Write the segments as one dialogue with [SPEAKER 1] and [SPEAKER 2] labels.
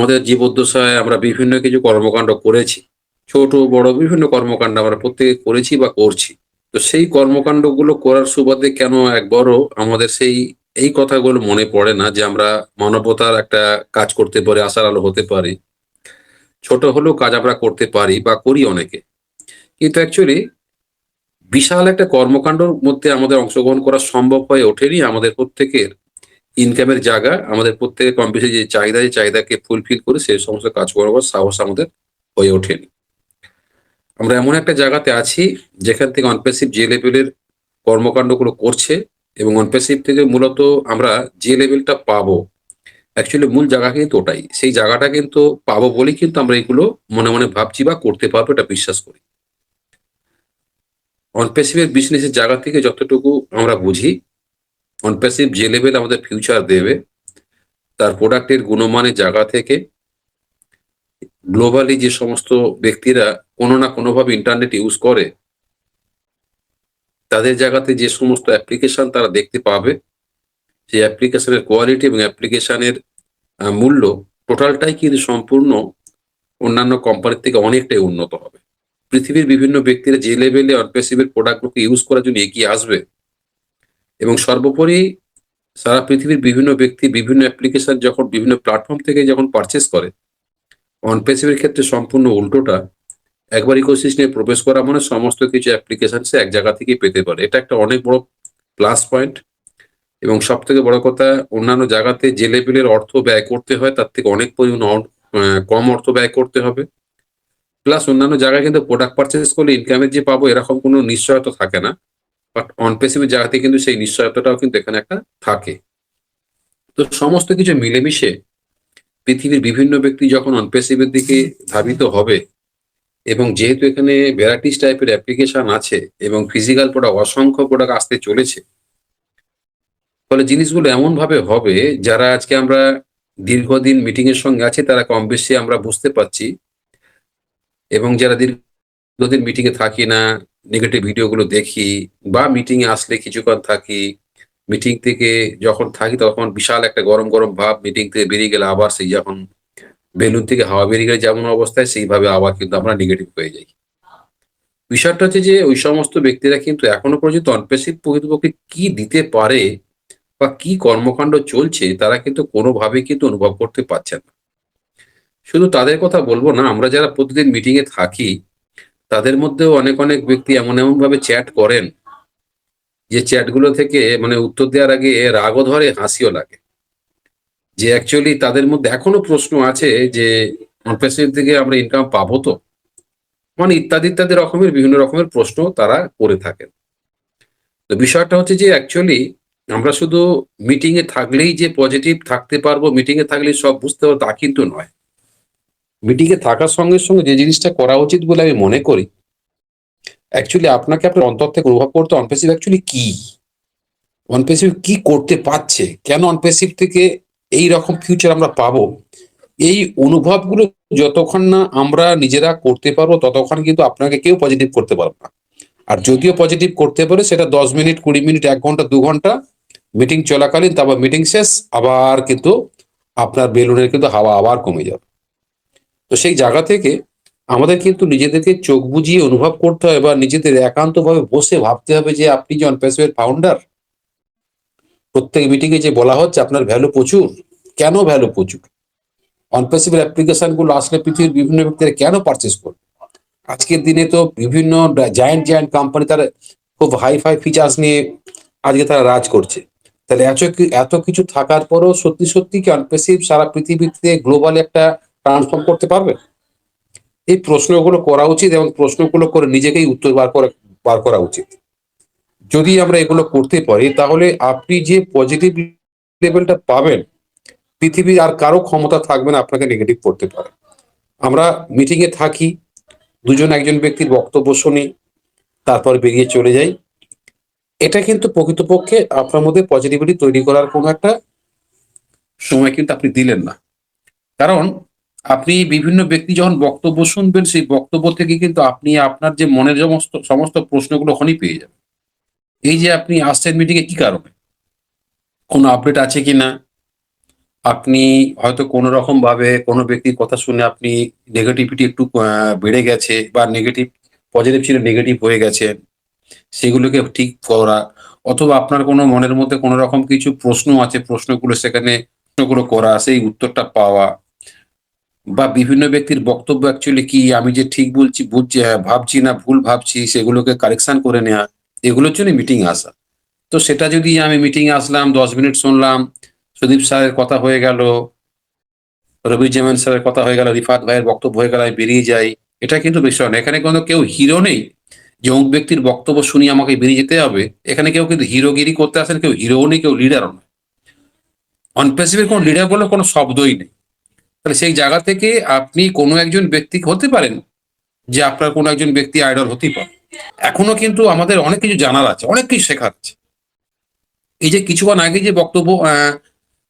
[SPEAKER 1] আমাদের জীবদ্দশায় আমরা বিভিন্ন কিছু কর্মকাণ্ড করেছি। ছোট, বড় বিভিন্ন কর্মকাণ্ড আমরা প্রত্যেকে করেছি বা করছি। তো সেই কর্মকাণ্ডগুলো করার সুবাদে কেন একবারও আমাদের সেই, এই কথাগুলো মনে পড়ে না যে আমরা মানবতার একটা কাজ করতে পারি, আশার আলো হতে পারি। ছোট হলেও কাজ আমরা করতে পারি বা করি অনেকে। কিন্তু অ্যাকচুয়ালি বিশাল একটা কর্মকাণ্ডর মধ্যে আমাদের অংশগ্রহণ করা সম্ভব হয়ে ওঠেনি আমাদের প্রত্যেকের। ইনকামের জায়গা, আমাদের প্রত্যেকের কম বেশি যে চাহিদা, যে চাহিদাকে ফুলফিল করে সেই সমস্ত কাজ করবার সাহস আমাদের হয়ে ওঠেনি আমরা এমন একটা জায়গাতে আছি, যেখান থেকে অনপেসিভ যে লেভেলের কর্মকাণ্ডগুলো করছে এবং অনপেসিভ থেকে মূলত আমরা যে লেভেলটা পাবো অ্যাকচুয়ালি মূল জায়গা কিন্তু ওটাই। সেই জায়গাটা কিন্তু পাবো বলেই কিন্তু আমরা এগুলো মনে মনে ভাবছি বা করতে পারব এটা বিশ্বাস করি। অনপেসিভের বিজনেসের জায়গা থেকে যতটুকু আমরা বুঝি অনপেসিভ যে লেভেল আমাদের ফিউচার দেবে। তার প্রোডাক্টের গুণমানের জায়গা থেকে গ্লোবালি যে সমস্ত ব্যক্তিরা কোনো না কোনোভাবে ইন্টারনেট ইউজ করে, তাদের জায়গাতে যে সমস্ত অ্যাপ্লিকেশন তারা দেখতে পাবে, সেই অ্যাপ্লিকেশনের কোয়ালিটি এবং অ্যাপ্লিকেশনের মূল্য টোটালটাই কিন্তু সম্পূর্ণ অন্যান্য কোম্পানির থেকে অনেকটাই উন্নত হবে। পৃথিবীর বিভিন্ন ব্যক্তিরা যে লেভেলে অনপেসিভের প্রোডাক্টগুলোকে ইউজ করার জন্য এগিয়ে আসবে এবং সর্বোপরি সারা পৃথিবীর বিভিন্ন ব্যক্তি বিভিন্ন অ্যাপ্লিকেশন যখন বিভিন্ন প্ল্যাটফর্ম থেকে যখন পারচেস করে অনপেসিভের ক্ষেত্রে সম্পূর্ণ উল্টোটা একবার ইকোসিস্টেমে প্রবেশ করা মানে সমস্ত কিছু অ্যাপ্লিকেশন সে এক জায়গা থেকেই পেতে পারে। এটা একটা অনেক বড় প্লাস পয়েন্ট এবং সব থেকে বড় কথা, অন্যান্য জায়গাতে যে লেভেলের অর্থ ব্যয় করতে হয় তার থেকে অনেক পরিমাণ কম অর্থ ব্যয় করতে হবে। প্লাস অন্যান্য জায়গায় কিন্তু প্রোডাক্ট পারচেস করলে ইনকামের যে পাবো এরকম কোনো নিশ্চয়তা থাকে না। বাট অনপেসিভের জায়গাতে কিন্তু সেই নিশ্চয়তাটাও কিন্তু এখানে একটা থাকে। তো সমস্ত কিছু মিলেমিশে পৃথিবীর বিভিন্ন ব্যক্তি যখন অনপেসিভের দিকে ধাবিত হবে, এবং যেহেতু এখানে ভ্যারাইটিস টাইপের অ্যাপ্লিকেশন আছে, এবং ফিজিক্যাল প্রোডাক্ট অসংখ্য প্রোডাক্ট আসতে চলেছে, ফলে জিনিসগুলো এমন ভাবে হবে, যারা আজকে আমরা দীর্ঘদিন মিটিং এর সঙ্গে আছে, তারা কম বেশি আমরা বুঝতে পারছি, এবং যারা দীর্ঘদিন মিটিং এ থাকি না নেগেটিভ ভিডিওগুলো দেখি বা মিটিং এ আসলে কিছুক্ষণ থাকি মিটিং থেকে যখন থাকি তখন বিশাল একটা গরম গরম ভাব মিটিং থেকে বেরিয়ে গেলে আবার সেই যখন বেলুন থেকে হাওয়া বেরিয়ে গেলে যেমন অবস্থায় সেইভাবে আবার কিন্তু আমরা নেগেটিভ হয়ে যাই। বিষয়টা হচ্ছে যে ওই সমস্ত ব্যক্তিরা কিন্তু এখনও পর্যন্ত অনপেসিভ প্রকৃতপক্ষে কি দিতে পারে বা কি কর্মকাণ্ড চলছে তারা কিন্তু কোনোভাবে কিন্তু অনুভব করতে পারছেন না। শুধু তাদের কথা বলব না, আমরা যারা প্রতিদিন মিটিং এ থাকি তাদের মধ্যেও অনেক অনেক ব্যক্তি এমন এমন ভাবে চ্যাট করেন যে চ্যাটগুলো থেকে মানে উত্তর দেওয়ার আগে রাগও ধরে, হাসিও লাগে। যে অ্যাকচুয়ালি তাদের মধ্যে এখনও প্রশ্ন আছে যে অনপেসিভ থেকে আমরা ইনকাম পাবো তো? মানে ইত্যাদি ইত্যাদি রকমের, বিভিন্ন রকমের প্রশ্ন তারা করে থাকেন। তো বিষয়টা হচ্ছে যে অ্যাকচুয়ালি আমরা শুধু মিটিংয়ে থাকলেই যে পজিটিভ থাকতে পারব মিটিংয়ে থাকলেই সব বুঝতে পারব তা কিন্তু নয়। মিটিং এ থাকার সঙ্গে সঙ্গে যে জিনিসটা করা উচিত বলে আমি মনে করি অ্যাকচুয়ালি আপনাকে আপনার অন্তর থেকে অনুভব করতে অনপেসিভ অ্যাকচুয়ালি কি? অনপেসিভ কি করতে পারছে? কেন অনপেসিভ থেকে এই রকম ফিউচার আমরা পাবো? এই অনুভবগুলো যতক্ষণ না আমরা নিজেরা করতে পারব, ততক্ষণ কিন্তু আপনাকে কেউ পজিটিভ করতে পারবে না। আর যদিও পজিটিভ করতে পারে, সেটা দশ মিনিট, কুড়ি মিনিট, এক ঘণ্টা, দু ঘণ্টা মিটিং চলাকালীন, তারপর মিটিং শেষ, আবার কিন্তু আপনার বেলুনের কিন্তু হাওয়া আবার কমে যাবে। তো সেই জায়গা থেকে আমাদের কিন্তু নিজেদেরকে চোখ বুজিয়ে অনুভব করতে হবে বা নিজেদের একান্তভাবে বসে ভাবতে হবে যে আপনি যে অনপেসিভের ফাউন্ডার প্রত্যেক মিটিংয়ে যে বলা হচ্ছে, আপনার ভ্যালু প্রচুর। কেন ভ্যালু প্রচুর? অনপেসিভের অ্যাপ্লিকেশনগুলো আসলে পৃথিবীর বিভিন্ন ব্যক্তিরা কেন পারচেস করবে? আজকের দিনে তো বিভিন্ন জায়ান্ট জায়ান্ট কোম্পানি তারা খুব হাই ফাই ফিচার্স নিয়ে আজকে তারা রাজ করছে। তাহলে এত এত কিছু থাকার পরও সত্যি সত্যি কি অনপেসিভ সারা পৃথিবীতে গ্লোবাল একটা ট্রান্সফর্ম করতে পারবে? এই প্রশ্নগুলো করা উচিত এবং প্রশ্নগুলো করে নিজেকেই উত্তর বার করা বার করা উচিত। যদি আমরা এগুলো করতে পারি, তাহলে আপনি যে পজিটিভ লেভেলটা পাবেন, পৃথিবীর আর কারও ক্ষমতা থাকবে না, আপনাকে নেগেটিভ করতে পারে। আমরা মিটিংয়ে থাকি, দুজন একজন ব্যক্তির বক্তব্য শুনি, তারপর বেরিয়ে চলে যাই। এটা কিন্তু প্রকৃতপক্ষে আপনার মধ্যে পজিটিভিটি তৈরি করার কোনো একটা সময় কিন্তু আপনি দিলেন না। কারণ আপনি বিভিন্ন ব্যক্তি যখন বক্তব্য শুনবেন, সেই বক্তব্য থেকে কিন্তু আপনি আপনার যে মনের সমস্ত সমস্ত প্রশ্নগুলো ওখানেই পেয়ে যাবেন। এই যে আপনি আসছেন মিটিংয়ে কি কারণে? কোনো আপডেট আছে কি না? আপনি হয়তো কোনো রকম ভাবে কোনো ব্যক্তির কথা শুনে আপনি নেগেটিভিটি একটু বেড়ে গেছে বা নেগেটিভ পজিটিভ ছিল নেগেটিভ হয়ে গেছে সেগুলোকে ঠিক করা, অথবা আপনার কোনো মনের মধ্যে কোনো রকম কিছু প্রশ্ন আছে, প্রশ্নগুলো সেখানে প্রশ্নগুলো করা, সেই উত্তরটা পাওয়া বা বিভিন্ন ব্যক্তির বক্তব্য অ্যাকচুয়ালি কি আমি যে ঠিক বলছি বুঝছি আহ, ভাবছি না ভুল ভাবছি সেগুলোকে কারেকশন করে নেওয়া এগুলোর জন্য মিটিং আসা। তো সেটা যদি আমি মিটিং আসলাম দশ মিনিট শুনলাম সুদীপ স্যারের কথা হয়ে গেল রবি জেমান স্যারের কথা হয়ে গেল রিফাত ভাইয়ের বক্তব্য হয়ে গেল আমি বেরিয়ে যাই এটা কিন্তু বিষয় না এখানে কোনো কেউ হিরো নেই যে অমুক ব্যক্তির বক্তব্য শুনি আমাকে বেরিয়ে যেতে হবে এখানে কেউ কিন্তু হিরোগিরি করতে আসেন কেউ হিরোও নেই কেউ লিডারও নেই অনপেসিভের কোনো লিডার বলে কোনো শব্দই নেই। তাহলে সেই জায়গা থেকে আপনি কোনো একজন ব্যক্তি হতে পারেন যে আপনার কোনো একজন ব্যক্তি আইডল হতেই পারে। এখনও কিন্তু আমাদের অনেক কিছু জানার আছে, অনেক কিছু শেখার আছে। এই যে কিছুক্ষণ আগে যে বক্তব্য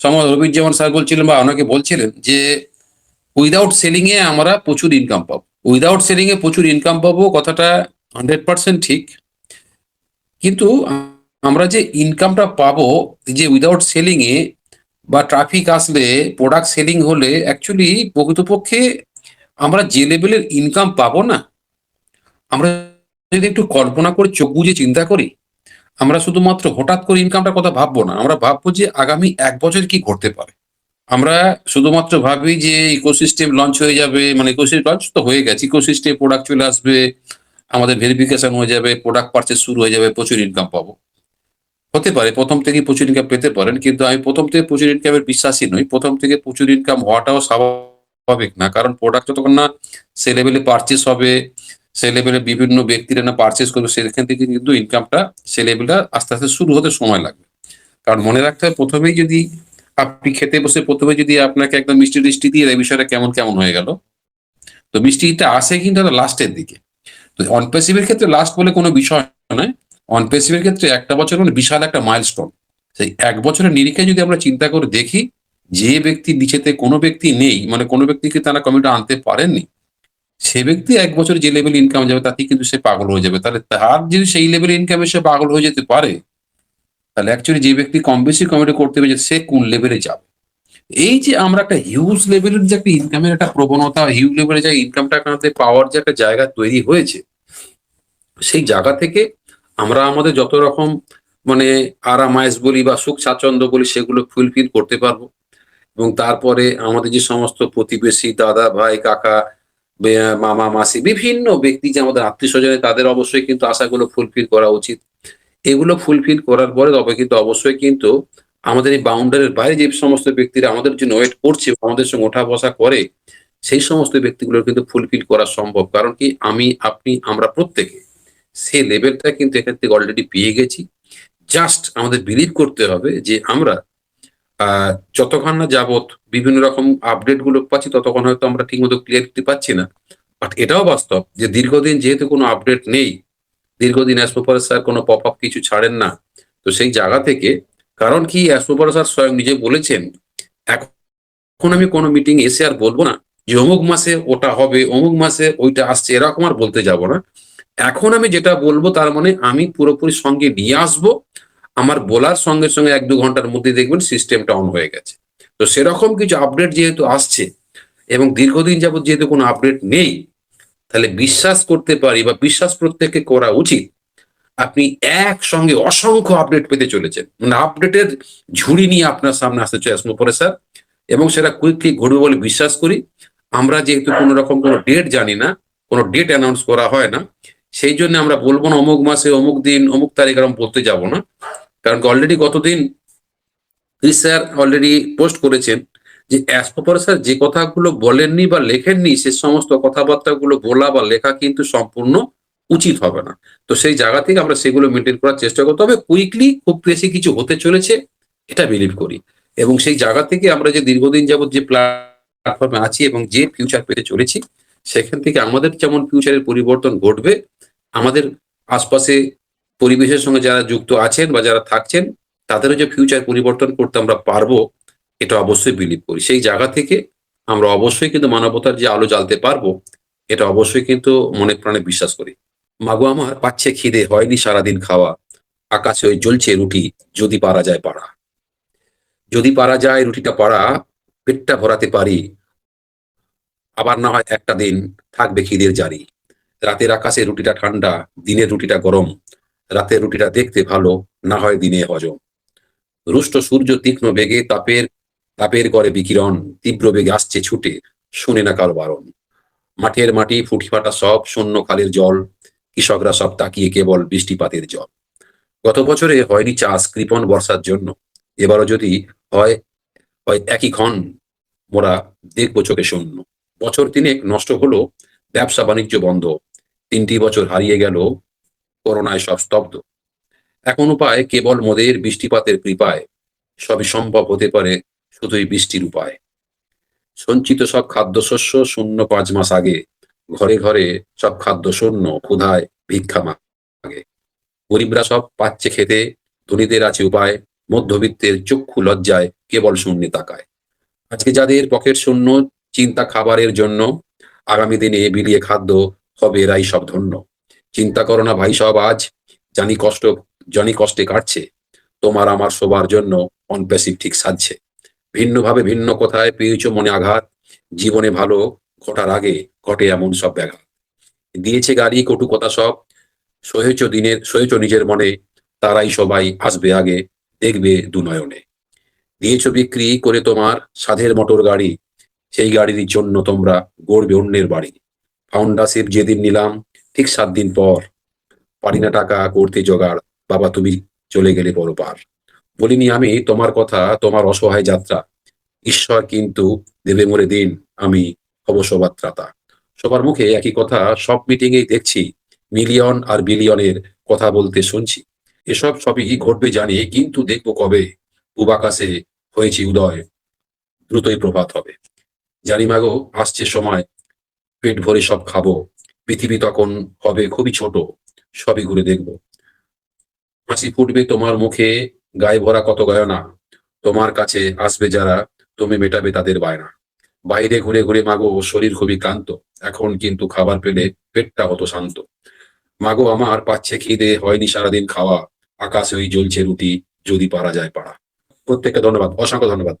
[SPEAKER 1] সময় রবি যেমন স্যার বলছিলেন বা অনেকে বলছিলেন যে উইদাউট সেলিং এ আমরা প্রচুর ইনকাম পাবো। উইদাউট সেলিং এ প্রচুর ইনকাম পাবো, কথাটা হান্ড্রেড পার্সেন্ট ঠিক। কিন্তু আমরা যে ইনকামটা পাবো যে উইদাউট সেলিং এ বা ট্রাফিক আসলে প্রোডাক্ট সেলিং হলে অ্যাকচুয়ালি প্রকৃতপক্ষে আমরা যে লেভেলের ইনকাম পাবো না, আমরা যদি একটু কল্পনা করে চোখ বুঝে চিন্তা করি, আমরা শুধুমাত্র হঠাৎ করে ইনকামটার কথা ভাববো না, আমরা ভাববো যে আগামী এক বছর কি ঘটতে পারে। আমরা শুধুমাত্র ভাবি যে ইকোসিস্টেম লঞ্চ হয়ে যাবে মানে ইকোসিস্টেম লঞ্চ তো হয়ে গেছে ইকোসিস্টেম প্রোডাক্ট চলে আসবে, আমাদের ভেরিফিকেশন হয়ে যাবে প্রোডাক্ট পারচেস শুরু হয়ে যাবে, প্রচুর ইনকাম পাবো। হতে পারে, প্রথম থেকে প্রচুর ইনকাম পেতে পারেন, কিন্তু আমি প্রথম থেকে প্রচুর ইনকামের বিশ্বাসী নই। প্রথম থেকে প্রচুর ইনকাম হওয়াটাও স্বাভাবিক না, কারণ প্রোডাক্ট যতক্ষণ না সে লেভেলে পারচেস হবে, সে লেভেলে বিভিন্ন ব্যক্তিরা না পারচেস করবে, সেখান থেকে কিন্তু ইনকামটা সে লেভেলটা আস্তে আস্তে শুরু হতে সময় লাগবে। কারণ মনে রাখতে হবে, প্রথমেই যদি আপনি খেতে বসে, প্রথমে যদি আপনাকে একদম মিষ্টি টিষ্টি দিয়ে দেয় বিষয়টা কেমন কেমন হয়ে গেল, তো মিষ্টিটা আসে কিন্তু লাস্টের দিকে। তো অনপেসিভের ক্ষেত্রে লাস্ট বলে কোনো বিষয় নয় অনপেসিভের ক্ষেত্রে একটা বছর মানে বিশাল একটা মাইলস্টোন সেই এক বছরের নিরিখে যদি আমরা চিন্তা করে দেখি, যে ব্যক্তি নিচেতে কোনো ব্যক্তি নেই মানে কোনো ব্যক্তিকে তারা কমিটি আনতে পারেননি, সে ব্যক্তি এক বছর যে লেভেল ইনকাম যাবে তাতে কিন্তু সে পাগল হয়ে যাবে। তাহলে তার যদি সেই লেভেল ইনকামে সে পাগল হয়ে যেতে পারে, তাহলে অ্যাকচুয়ালি যে ব্যক্তি কম বেশি কমিটি করতে পেরেছে, সে কোন লেভেলে যাবে? এই যে আমরা একটা হিউজ লেভেলের যে একটা ইনকামের একটা প্রবণতা হিউজ লেভেলে যে ইনকামটা পাওয়ার যে একটা জায়গা তৈরি হয়েছে, সেই জায়গা থেকে আমরা আমাদের যত রকম মানে আরামায়েশ বলি বা সুখ স্বাচ্ছন্দ্য বলি সেগুলো ফুলফিল করতে পারব। এবং তারপরে আমাদের যে সমস্ত প্রতিবেশী দাদা, ভাই, কাকা মামা, মাসি, বিভিন্ন ব্যক্তি যে আমাদের আত্মীয় স্বজনে, তাদের অবশ্যই কিন্তু আশাগুলো ফুলফিল করা উচিত। এগুলো ফুলফিল করার পরে তবে কিন্তু অবশ্যই কিন্তু আমাদের এই বাউন্ডারির বাইরে যে সমস্ত ব্যক্তিরা আমাদের জন্য ওয়েট করছে আমাদের সঙ্গে ওঠা বসা করে, সেই সমস্ত ব্যক্তিগুলোর কিন্তু ফুলফিল করা সম্ভব। কারণ কি আমি, আপনি, আমরা প্রত্যেকে সে লেভেলটা কিন্তু এখান থেকে অলরেডি পেয়ে গেছি। জাস্ট আমাদের বিলিভ করতে হবে যে আমরা যতক্ষণ না যাবৎ বিভিন্ন রকম আপডেটগুলো পাচ্ছি, ততক্ষণ হয়তো আমরা ঠিকমতো ক্লিয়ারিটি পাচ্ছি না। বাট এটাও বাস্তব যে দীর্ঘদিন যেহেতু কোনো আপডেট নেই, দীর্ঘদিন অ্যাসপোপার স্যার কোনো পপ আপ কিছু ছাড়েন না, তো সেই জায়গা থেকে কারণ কি অ্যাসপোপার স্যার স্বয়ং নিজে বলেছেন, এখন আমি কোনো মিটিং এসে আর বলব না যে অমুক মাসে ওটা হবে, অমুক মাসে ওইটা আসছে, এরকম আর বলতে যাব না। এখন আমি যেটা বলব তার মানে আমি পুরোপুরি সঙ্গে নিয়ে আসব। আমার বলার সঙ্গে সঙ্গে এক দু ঘণ্টার মধ্যে দেখবেন সিস্টেমটা অন হয়ে গেছে। তো সেরকম কিছু আপডেট যেহেতু আসছে এবং দীর্ঘদিন যাবত যেহেতু কোনো আপডেট নেই, তাহলে বিশ্বাস করতে পারি বা বিশ্বাস প্রত্যেককে করা উচিত আপনি একসঙ্গে অসংখ্য আপডেট পেতে চলেছেন। মানে আপডেটের ঝুড়ি নিয়ে আপনার সামনে আসতে চলে পরে স্যার। এবং সেটা কুইকলি ঘটবে বলে বিশ্বাস করি। আমরা যেহেতু কোনো রকম কোনো ডেট জানি না, কোনো ডেট অ্যানাউন্স করা হয় না সেই জন্য আমরা বলব না অমুক মাসে, অমুক দিন, অমুক তারিখ এরকম বলতে যাব না। কারণ অলরেডি গতদিন স্যার অলরেডি পোস্ট করেছেন যে অ্যাসপোপার স্যার যে কথাগুলো বলেননি বা লেখেননি সে সমস্ত কথাবার্তাগুলো বলা বা লেখা কিন্তু সম্পূর্ণ উচিত হবে না। তো সেই জায়গা থেকে আমরা সেগুলো মেনটেন করার চেষ্টা করতে হবে কুইকলি খুব বেশি কিছু হতে চলেছে, এটা বিলিভ করি। এবং সেই জায়গা থেকে আমরা যে দীর্ঘদিন যাবত যে প্ল্যাটফর্মে আছি এবং যে ফিউচার পেতে চলেছি সেখান থেকে আমাদের যেমন ফিউচারের পরিবর্তন ঘটবে, আমাদের আশপাশে পরিবেশের সঙ্গে যারা যুক্ত আছেন বা যারা থাকছেন, তাদেরও যে ফিউচার পরিবর্তন করতে আমরা পারব, এটা অবশ্যই বিলিভ করি। সেই জায়গা থেকে আমরা অবশ্যই কিন্তু মানবতার যে আলো জ্বালতে পারব, এটা অবশ্যই কিন্তু মনে প্রাণে বিশ্বাস করি। মাগো, আমার পাচ্ছে খিদে, হয়নি সারাদিন খাওয়া, আকাশে ওই জ্বলছে রুটি, যদি পারা যায় পাড়া। যদি পারা যায় রুটিটা পাড়া, পেটটা ভরাতে পারি আবার না হয় একটা দিন থাকবে খিদের জারি। রাতের আকাশে রুটিটা ঠান্ডা, দিনের রুটিটা গরম, রাতের রুটিটা দেখতে ভালো, না হয় দিনে হজম। রুষ্ট সূর্য তীক্ষ্ণ বেগে তাপের তাপের করে বিকিরণ, তীব্র বেগে আসছে ছুটে, শুনে না কারও বারণ। মাঠের মাটি, ফুটি ফাটা সব শূন্য খালের জল, কৃষকরা সব তাকিয়ে কেবল বৃষ্টিপাতের জল। গত বছরে হয়নি চাষ কৃপণ বর্ষার জন্য। এবারও যদি হয় হয় একই ক্ষণ, মোরা দেখব চোখে শূন্য। বছর তিনেক নষ্ট হলো, ব্যবসা বাণিজ্য বন্ধ। তিনটি বছর হারিয়ে গেল, করোনায় সব স্তব্ধ। এখন উপায় কেবল মোদের বৃষ্টিপাতের কৃপায়। সবই সম্ভব হতে পারে শুধুই বৃষ্টির উপায়। সঞ্চিত সব খাদ্যশস্য শূন্য পাঁচ মাস আগে। ঘরে ঘরে সব খাদ্য শূন্য, ক্ষুধায়, ভিক্ষা মাগে গরিবরা সব পাচ্ছে খেতে, ধনীদের আছে উপায়। মধ্যবিত্তের চক্ষু লজ্জায়, কেবল শূন্যে তাকায়। আজকে যাদের পকেট শূন্য চিন্তা খাবারের জন্য আগামী দিনে বিলিয়ে খাদ্য হবে এরাই সব ধন্য। চিন্তা করো না ভাই সব আজ, জানি কষ্ট, জানি কষ্টে কাটছে। তোমার আমার সবার জন্য অনপ্যাসিভ ঠিক সাজছে। ভিন্নভাবে ভিন্ন কথায় পেয়েছ মনে আঘাত? জীবনে ভালো ঘটার আগে ঘটে এমন সব ব্যাঘাত। দিয়েছে গাড়ি কটু কথা সব। সহেছ দিনের, সহেছ নিজের মনে, তারাই সবাই আসবে আগে, দেখবে দুনয়নে। দিয়েছ বিক্রি করে তোমার সাধের মোটর গাড়ি সেই গাড়ির জন্য তোমরা গড়বে অন্যের বাড়ি। ফাউন্ডারশিপ যেদিন নিলাম, ঠিক সাত দিন পর। পারি না টাকা করতে জোগাড়। বাবা, তুমি চলে গেলে বড় পার। বলিনি আমি, তোমার কথা, তোমার অসহায় যাত্রা। ঈশ্বর কিন্তু দেবে মরে দিন আমি হব সবার ত্রাতা সবার মুখে একই কথা, সব মিটিং এই দেখছি। মিলিয়ন আর বিলিয়নের কথা বলতে শুনছি। এসব সবই ঘটবে জানি, কিন্তু দেখব কবে। উবাকাশে হয়েছি উদয়, দ্রুতই প্রভাত হবে। জানি মাগো, আসছে সময়। পেট ভরে সব খাব। পৃথিবী তখন হবে খুবই ছোট। সবই ঘুরে দেখব। হাসি ফুটবে তোমার মুখে, গায়ে ভরা কত গয়না। তোমার কাছে আসবে যারা, তুমি মেটাবে তাদের বায়না। বাইরে ঘুরে ঘুরে মাগো, শরীর খুবই ক্লান্ত। এখন কিন্তু খাবার পেলে পেটটা হতো শান্ত। মাগো, আমার পাচ্ছে খিদে, হয়নি সারাদিন খাওয়া। আকাশে ওই জ্বলছে রুটি, যদি পারা যায় পাড়া। প্রত্যেককে ধন্যবাদ, অসংখ্য ধন্যবাদ।